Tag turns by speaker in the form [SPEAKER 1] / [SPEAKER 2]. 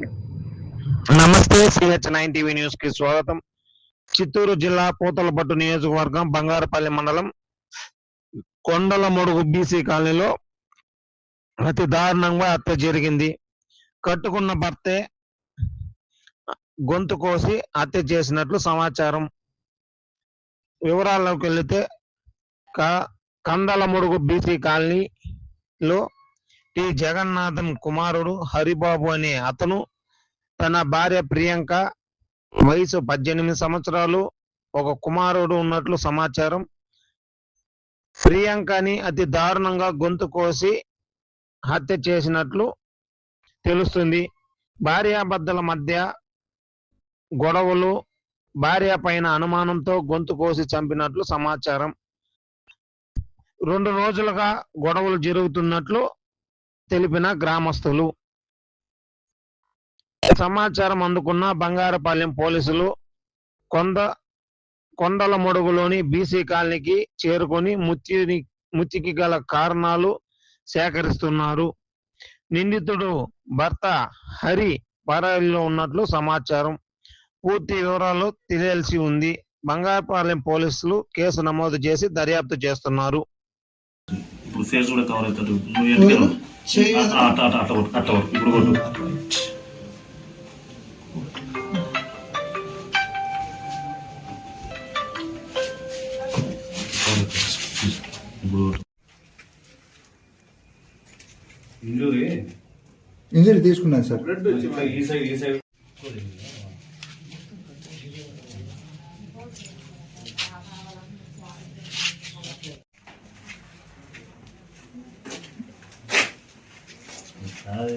[SPEAKER 1] నమస్తే CH nine TV న్యూస్కి స్వాగతం. చిత్తూరు జిల్లా పూతలపట్టు నియోజకవర్గం బంగారపల్లి మండలం కొండల మొడుగు బీసీ కాలనీలో అతి దారుణంగా హత్య జరిగింది. కట్టుకున్న భర్తే గొంతు కోసి హత్య చేసినట్లు సమాచారం. వివరాల్లోకి వెళితే క- కందల మొడుగు బీసీ కాలనీలో టి. జగన్నాథన్ కుమారుడు హరిబాబు అనే అతను తన భార్య ప్రియాంక వయసు పద్దెనిమిది సంవత్సరాలు. ఒక కుమారుడు ఉన్నట్లు సమాచారం. ప్రియాంకని అతి దారుణంగా గొంతు కోసి హత్య చేసినట్లు తెలుస్తుంది. భార్యాభర్తల మధ్య గొడవలు భార్య పైన అనుమానంతో గొంతు కోసి చంపినట్లు సమాచారం. రెండు రోజులుగా గొడవలు జరుగుతున్నట్లు తెలిపిన గ్రామస్తులు. సమాచారం అందుకున్న బంగారపాలెం పోలీసులు కొంద కొండల మొడుగులోని బీసీ కాలనీకి చేరుకొని ముత్తిని ముత్తికి గల కారణాలు సేకరిస్తున్నారు నిందితుడు భర్త హరి పరారీలో ఉన్నట్లు సమాచారం పూర్తి వివరాలు తెలియాల్సి ఉంది బంగారపాలెం పోలీసులు కేసు నమోదు చేసి దర్యాప్తు చేస్తున్నారు
[SPEAKER 2] ఇప్పుడు ఫేస్ కూడా కవర్ అవుతాడు నువ్వు అట్ట అట్ట అట్ట ఇప్పుడు కొట్టు ఇప్పుడు కొట్టు. ఇంజురీ?
[SPEAKER 3] ఇంజురీ తీసుకున్నాను సార్.
[SPEAKER 2] ఈ సైడ్ ఈ సైడ్. అది